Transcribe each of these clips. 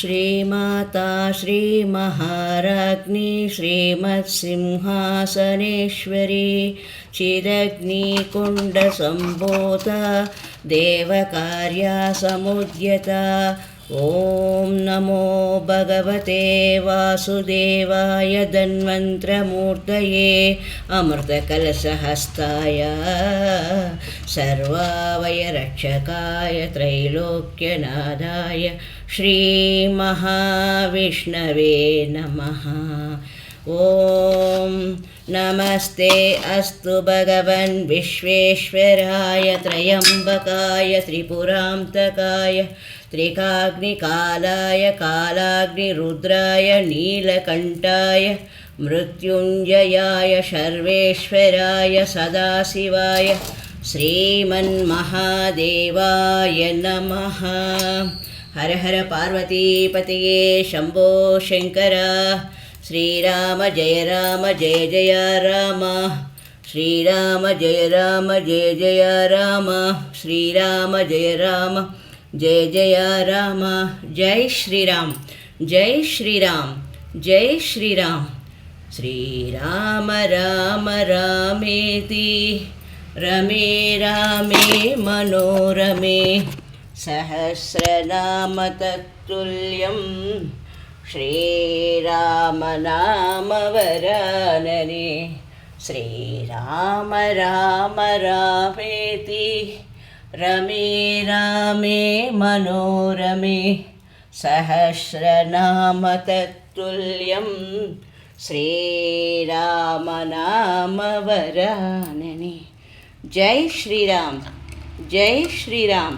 श्रीमाता श्रीमहाराज्ञी श्रीमत्सिंहासनेश्वरी चिदग्निकुण्डसम्भूता देवकार्या समुद्यता ॐ नमो भगवते वासुदेवाय धन्वन्त्रमूर्तये अमृतकलशहस्ताय सर्वावयरक्षकाय त्रैलोक्यनादाय श्रीमहाविष्णवे नमः। ॐ नमस्ते अस्तु भगवन् विश्वेश्वराय त्र्यम्बकाय त्रिपुरान्तकाय त्रिकाग्निकालाय कालाग्निरुद्राय नीलकण्ठाय मृत्युञ्जयाय सर्वेश्वराय सदाशिवाय श्रीमन्महादेवाय नमः। हर हर पार्वतीपतये शम्भो शङ्कर श्रीराम जय राम जय जय राम। श्रीराम जय राम जय जय राम। श्रीराम जय राम जय जय राम। जय श्रीराम जय श्रीराम जय श्रीराम। श्रीराम राम रामेति, रमे रामे मनोरमे सहस्रनाम तत्तुल्यं श्रीरामनामवरानने श्रीराम राम रामेति। रमे रामे मनोरमे सहस्रनाम तत्तुल्यं श्रीरामनामवरानने। जय श्रीराम जय श्रीराम।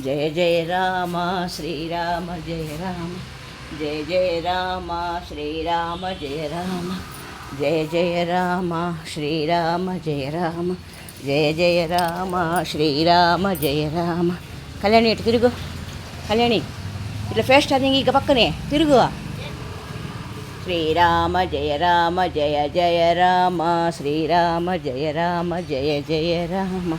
జయ జయ రామ శ్రీరామ జయ రామ. జయ జయ రామ శ్రీరామ జయ రామ. జయ జయ రామ శ్రీరామ జయ రామ. జయ జయ రామ శ్రీరామ జయ రామ. కళ్యాణి ఇటు తిరుగు. కళ్యాణి ఇట్లా ఫేస్ టర్నింగ్ ఇక పక్కనే. తిరుగు. శ్రీరామ జయ రామ జయ జయ రామ. శ్రీరామ జయ రామ జయ జయ రామ.